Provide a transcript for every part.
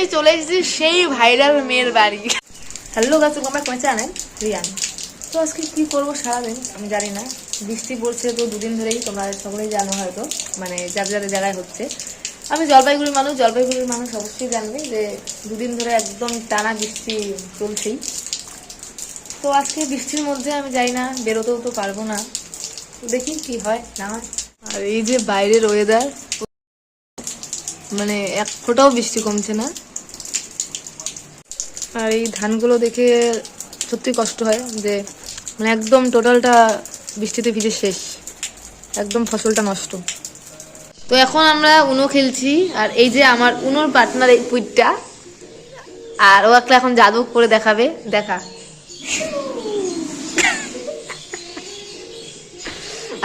আমি চলে এসেছি সেই ভাইরাল মেয়ের বাড়ি। হ্যালো গাছ আমার কোনো চ্যানেল রিয়ান। তো আজকে কি করব সারাদিন? আমি জানি না। বৃষ্টি পড়ছে তো দুদিন ধরেই, তোমরা সকলেই জানো হয়তো মানে যার যার জায়গায় হচ্ছে। আমি জলপাইগুড়ির মানুষ জলপাইগুড়ির মানুষ অবশ্যই জানবে যে দুদিন ধরে একদম টানা বৃষ্টি চলছেই। তো আজকে বৃষ্টির মধ্যে আমি যাই না, বেরোতেও তো পারব না। দেখি কি হয়, না হয়। আর এই যে বাইরের ওয়েদার মানে এক ফোঁটাও বৃষ্টি কমছে না। আর এই ধানগুলো দেখে সত্যি কষ্ট হয় যে মানে একদম টোটালটা বৃষ্টিতে ভিজে শেষ। একদম ফসলটা নষ্ট। তো এখন আমরা উনো খেলছি, আর এই যে আমার উনোর পার্টনার এই পুইটটা, আর ও একটা এখন জাদু করে দেখাবে। দেখা।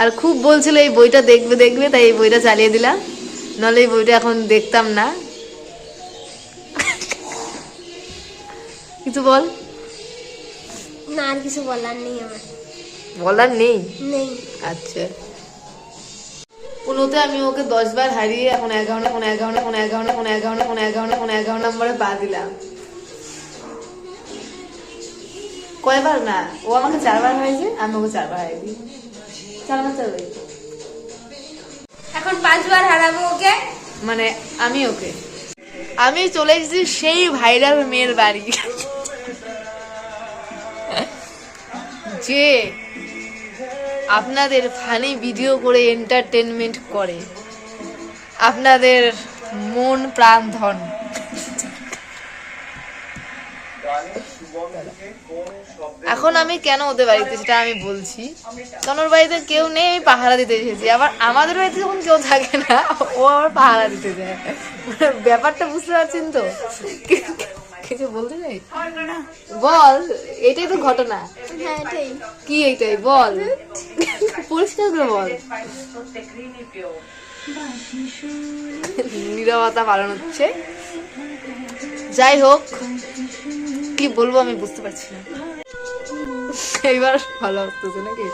আর খুব বলছিল, এই বইটা দেখবে দেখবে। তাই এই বইটা চালিয়ে দিলাম। নাহলে এই বইটা এখন দেখতাম না। কিছু বল? না আর কিছু বলার নেই আমার। বলার নেই? নেই। আচ্ছা। পুনোতে আমি ওকে দশ বার হারিয়ে এখন এগারো এখন এগারো এখন এগারো এখন এগারো এখন এগারো এখন এগারো নম্বরে পা দিলাম। কয়বার না? ও আমাকে চারবার হয়েছে আমি ওকে চারবার হারিয়ে দিই চারবার চারবার। এখন পাঁচবার হারাবো ওকে? মানে আমি ওকে। আমি চলে এসেছি সেই ভাইরাল মেয়ের বাড়ি। যে আপনাদের ফানি ভিডিও করে এন্টারটেনমেন্ট করে। আপনাদের মন প্রাণ ধন। এখন আমি কেন ওদের বাড়িতে সেটা আমি বলছি। কারণ ওর বাড়িতে কেউ নেই, আমি পাহারা দিতে এসেছি। আবার আমাদের বাড়িতে যখন কেউ থাকে না, ও আবার পাহারা দিতে যায়। মানে ব্যাপারটা বুঝতে পারছেন তো? কিছু বলতে চাই? বল এটাই তো ঘটনা। হ্যাঁ এটাই। কি এইটাই বল। পরিষ্কার করে বল। নিরবতা পালন হচ্ছে। যাই হোক কি বলব আমি বুঝতে পারছি না। এইবার ভালো আসতেছে নাকি?